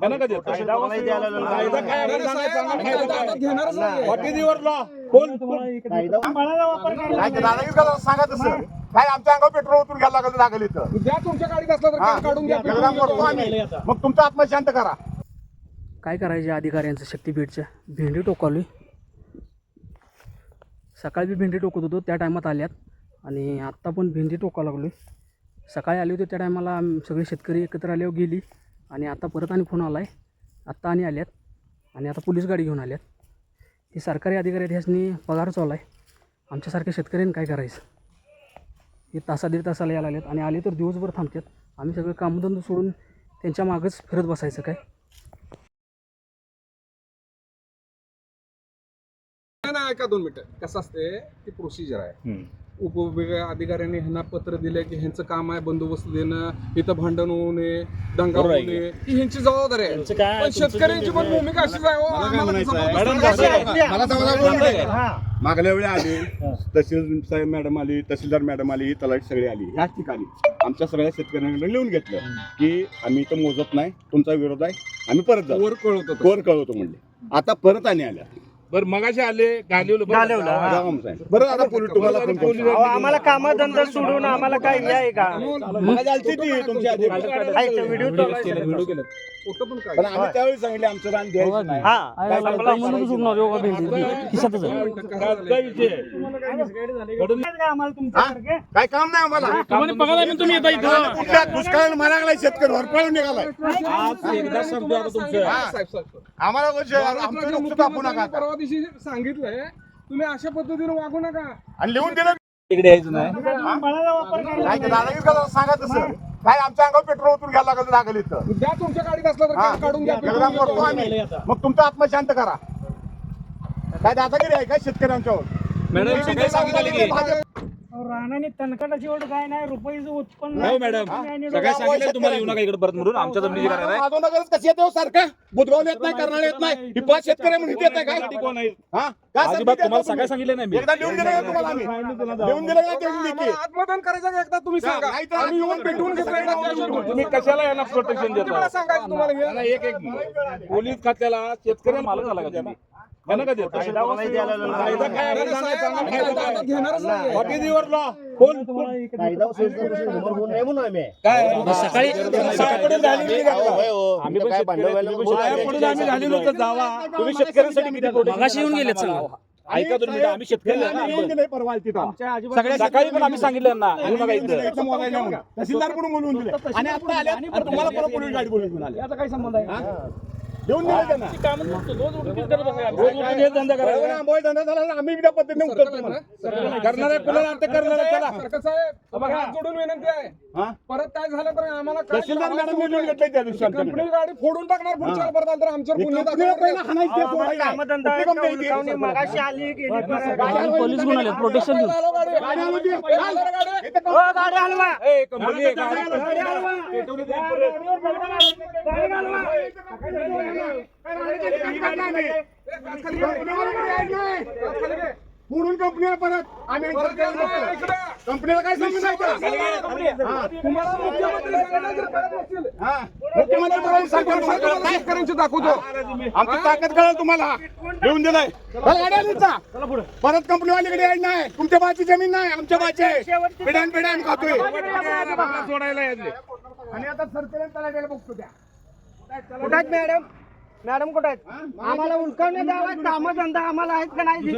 त्यांना? कायदा काय आहे? कोण सांगा तसं आमच्या अंगावर पेट्रोल ओतून घ्यायला लागलं लागेल इथं द्या तुमच्या गाडीत असलं तर. काढून घ्या. त्याला मोडतो आम्ही. मग तुमचा आत्मा शांत करा. काय करायचे अधिकाऱ्यांचं? शक्तीपीठच्या भेंडी टोकावली. सकाळी बी भेंडी टोकत होतो त्या टायमात आल्यात. आणि आत्ता पण भेंडी टोकावं लागलो सकाळी आले होते त्या टायमाला सगळे शेतकरी एकत्र आल्यावर गेली. आणि आता परत आणि फोन आला आहे आत्ता आणि आल्यात. आणि आता पोलीस गाडी घेऊन आल्यात. हे सरकारी अधिकारी आहेत ह्यासनी पगार चालू आहे आमच्यासारख्या शेतकऱ्यांनी काय करायचं? हे तासा दीड तासाला यायला आलेत आणि आले तर दिवसभर थांबतात. आम्ही सगळं कामधंदा सोडून त्यांच्या मागच फिरत बसायचं काय? नाही, नाही ऐका दोन मिनिटं. कसं असते ती प्रोसिजर आहे. उपविभागीय अधिकाऱ्यांनी ह्यांना पत्र दिले की ह्यांचं काम आहे बंदोबस्त देणं इथं भांडण होऊ नये दंगा होऊ नये ही ह्यांची जबाबदारी आहे. पण शेतकऱ्यांची पण भूमिका अशीच आहे हो, आम्हाला. मला मागल्या वेळी आली तहसील साहेब मॅडम आली तहसीलदार मॅडम आली तलाठी सगळी आली. ह्याच ठिकाणी आमच्या सगळ्या शेतकऱ्यांकडे लिहून घेतलं की आम्ही इथं मोजत नाही तुमचा विरोध आहे आम्ही परत जाऊ. वर कळवतो. कोण कळवतो म्हणले. आता परत आणि आल्या. बरं मगाशी आले घालवलं बरं. घालवलं, हा. बरं आता पोलीस तुम्हाला फोन करतो. अहो, आम्हाला कामधंदा सोडून आम्हाला काय हे आहे का मग आलती ती पण काय पण आम्ही त्यावेळी सांगितले आमचं रान द्यायचं नाही हा काय संपला विषय? काय काय विषय आहे? घडून? काय काम नाही आम्हाला कुठल्या दुष्काळाने मारा लागलाय शेतकरी वरपळून निघालाय आज एकदा संपलं आता तुमचं हा. साहेब, साहेब, साहेब. आम्हाला म्हणजे आमचं नका आता. दिवशी सांगितलंय तुम्ही अशा पद्धतीने वागू नका. आणि लिहून दिलं बळाचा वापर करायला काय ते दादागिरी करायला सांगा तसं काय आमच्या अंगावर पेट्रोल ओतून घ्यायला लागलं लागेल इथं? द्या तुमच्या गाडीत असलं तर हा. काढून घ्या आम्ही. मग तुमचा आत्मा शांत करा. काय दादागिरी आहे काय शेतकऱ्यांच्यावर? मॅडम सगळे सांगितलं की भाजप- राणाने तणकटाची ओढ काय नाही रुपयाचं उत्पन्न हो मॅडम. सगळ्या सांगितलं तुम्हाला येऊ नका इकडे परत म्हणून आमच्या जमिनीची करायला आहे. माधवनगरच कशी येते हो सारखं? बुधगाव येत नाही करणारे येत नाही. ही पाच शेतकरी म्हणून येत आहे काय? कोण आहे? हा? काय अजिबात सांगितलं तुम्हाला तुम्ही? सगळं सांगितलं नाही मी. एकदा लिहून दिलं का तुम्हाला आम्ही? लिहून दिलं का देऊन दे की? आत्मदान करायचं का एकदा तुम्ही सांगा. नाही तर आम्ही येऊन भेटून घेतलं एकदा. त्याच्यावर. तुम्ही कशाला यांना प्रोटेक्शन देता? सांगायचं तुम्हाला हे? एक एक. पोलीस खात्याला शेतकऱ्याला मालक झाला का तुम्ही? म्हणून सकाळी तुम्ही शेतकऱ्यांसाठी किती मगाशी येऊन सगळे. ऐका तुम्ही मिनिटं, आम्ही शेतकरी ना, सकाळी पण आम्ही सांगितलं लावून. तहसीलदारकडून बोलवून दिले. आणि आता आले आणि तुम्हाला परत पोलीस गाडी घेऊन आले? याचा काय संबंध आहे? देऊन दिले त्यांना. रोज उठून धंदा बरोबर करायचा आहे, आंबोळी धंदा झाला ना, आम्ही त्या पद्धतीने उतरतो म्हणा. करणारे कुणाला आता करणारे चला. सरकार साहेब हात जोडून विनंती आहे. हा? परत काय झालं तर आम्हाला काय तहसीलदार मॅडम घेतलंय त्या दिवशी आमच्याकडे. कंपनी गाडी फोडून टाकणार पुढच्या परत आलं तर आमच्यावर हे गुन्हे दाखल आहे? हुडकावणी मगाशी आली गेली परत. गाडी हलवायची पोलीस आले प्रोटेक्शन आलो. गाडी. आलो ए, कंपनी आहे. पुढून कंपनीला परत आम्ही. कंपनीला काय सांगू मुख्यमंत्री. मुख्यमंत्री दाखवतो. आमची ताकद कळेल तुम्हाला. लिहून दिलंय. परत कंपनीवालीकडे यायला नाही. तुमच्या बाची जमीन नाही. आमच्या बाची आहे. पिढ्यान पिढ्यान खातोय. सोडायला आणि आता सरकार बघतो त्या. कुठं मॅडम? मॅडम कुठं आहेत? आम्हाला उलकवण्यात द्यावा कामधंदा आम्हाला आहेत का नाही?